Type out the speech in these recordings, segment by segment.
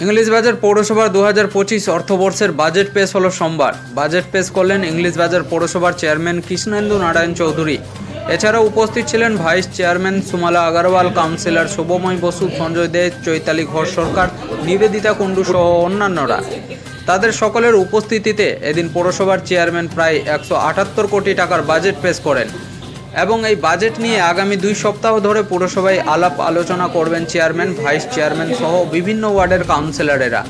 English বাজার পৌরসভার দু হাজার পঁচিশ অর্থবর্ষের বাজেট পেশ হলো সোমবার। বাজেট পেশ করলেন ইংলিশ বাজার পৌরসভার চেয়ারম্যান কৃষ্ণেন্দু নারায়ণ চৌধুরী। এছাড়াও উপস্থিত ছিলেন vice chairman Sumala Agarwal, councillor Shubhamoy Basu, Sanjay Dey, Chaitali Ghosh Sarkar, Nibedita Kundu সহ অন্যান্যরা। তাদের সকলের উপস্থিতিতে এদিন পৌরসভার চেয়ারম্যান প্রায় একশো আটাত্তর কোটি টাকার বাজেট পেশ করেন। এবং এই বাজেট নিয়ে আগামী দুই সপ্তাহ ধরে পুরসভায় আলাপ আলোচনা করবেন চেয়ারম্যান, ভাইস চেয়ারম্যান সহ বিভিন্ন ওয়ার্ডের কাউন্সিলরেরা।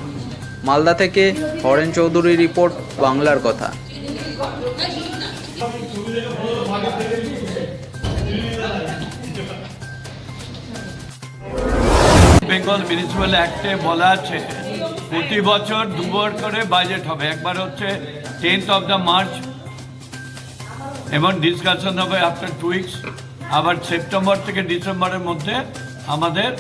মালদা থেকে হরেন চৌধুরী রিপোর্ট, বাংলার কথা। বেঙ্গল মিউনিসিপ্যাল অ্যাক্টে বলা আছে, প্রতি বছর দুবার করে বাজেট হবে। একবার হচ্ছে টেন্থ অফ দ্য মার্চ এবং ডিসকাশন হবে আফটার টু উইকস আবার সেপ্টেম্বর থেকে ডিসেম্বরের মধ্যে আমাদের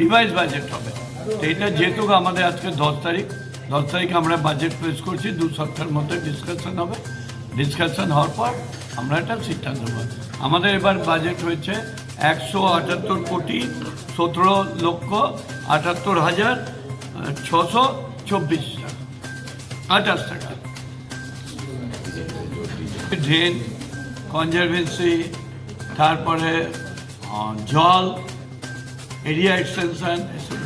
রিভাইজ বাজেট হবে। তো এটা যেহেতু আমাদের আজকে দশ তারিখ দশ তারিখ আমরা বাজেট পেশ করছি, দু সপ্তাহের মধ্যে ডিসকাশন হবে। ডিসকাশন হওয়ার পর আমরা একটা সিদ্ধান্ত নেব। আমাদের এবার বাজেট হয়েছে একশো আটাত্তর কোটি সতেরো লক্ষ আটাত্তর হাজার ছশো চব্বিশ টাকা, আঠাশ টাকা। ড্রেন কনজারভেন্সি তারপরে জল এরিয়া এক্সটেনশন এসব।